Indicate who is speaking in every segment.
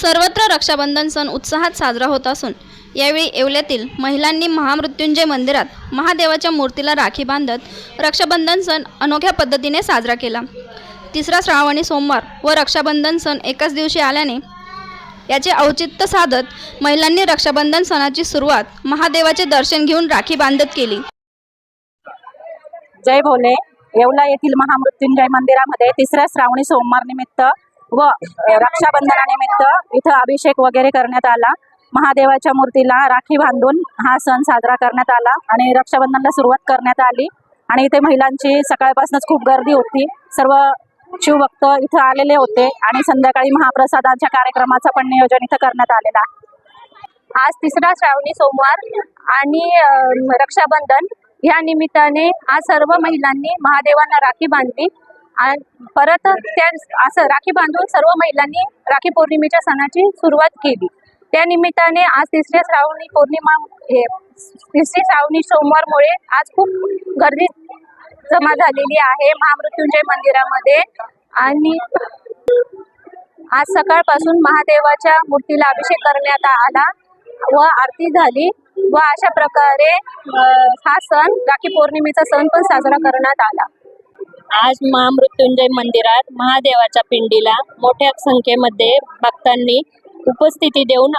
Speaker 1: सर्वत्र रक्षाबंधन सण उत्साहात साजरा होत असून यावेळी येवल्यातील महिलांनी महामृत्युंजय मंदिरात महादेवाच्या मूर्तीला राखी बांधत रक्षाबंधन सण अनोख्या पद्धतीने साजरा केला. तिसरा श्रावणी सोमवार व रक्षाबंधन सण एकाच दिवशी आल्याने याचे औचित्य साधत महिलांनी रक्षाबंधन सणाची सुरुवात महादेवाचे दर्शन घेऊन राखी बांधत केली.
Speaker 2: जय भोले येवला येथील महामृत्युंजय मंदिरामध्ये तिसऱ्या श्रावणी सोमवार निमित्त व रक्षाबंधनानिमित्त इथं अभिषेक वगैरे करण्यात आला. महादेवाच्या मूर्तीला राखी बांधून हा सण साजरा करण्यात आला आणि रक्षाबंधनला सुरुवात करण्यात आली. आणि इथे महिलांची सकाळपासूनच खूप गर्दी होती. सर्व शिवभक्त इथं आलेले होते आणि संध्याकाळी महाप्रसादाच्या कार्यक्रमाचं पण नियोजन इथं करण्यात आलेलं आहे.
Speaker 3: आज तिसरा श्रावणी सोमवार आणि रक्षाबंधन या निमित्ताने आज सर्व महिलांनी महादेवांना राखी बांधली. आणि परत त्या असं राखी बांधून सर्व महिलांनी राखी पौर्णिमेच्या सणाची सुरुवात केली. त्या निमित्ताने आज तिसऱ्या श्रावणी पौर्णिमा हे तिसरी श्रावणी सोमवारमुळे आज खूप गर्दी जमा झालेली आहे महामृत्युंजय मंदिरामध्ये. आणि आज सकाळपासून महादेवाच्या मूर्तीला अभिषेक करण्यात आला व आरती झाली व अशा प्रकारे हा सण राखी पौर्णिमेचा सण पण साजरा करण्यात आला.
Speaker 4: आज महामृत्युंजय मंदिरात महादेवाच्या पिंडीला मोठ्या संख्येमध्ये भक्तांनी उपस्थिती देऊन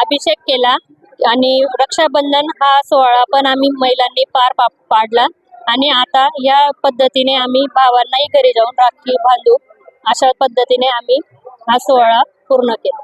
Speaker 4: अभिषेक केला आणि रक्षाबंधन हा सोहळा पण आम्ही महिलांनी पार पा पाडला. आणि आता या पद्धतीने आम्ही भावांनाही घरी जाऊन राखी बांधू अशा पद्धतीने आम्ही हा सोहळा पूर्ण केला.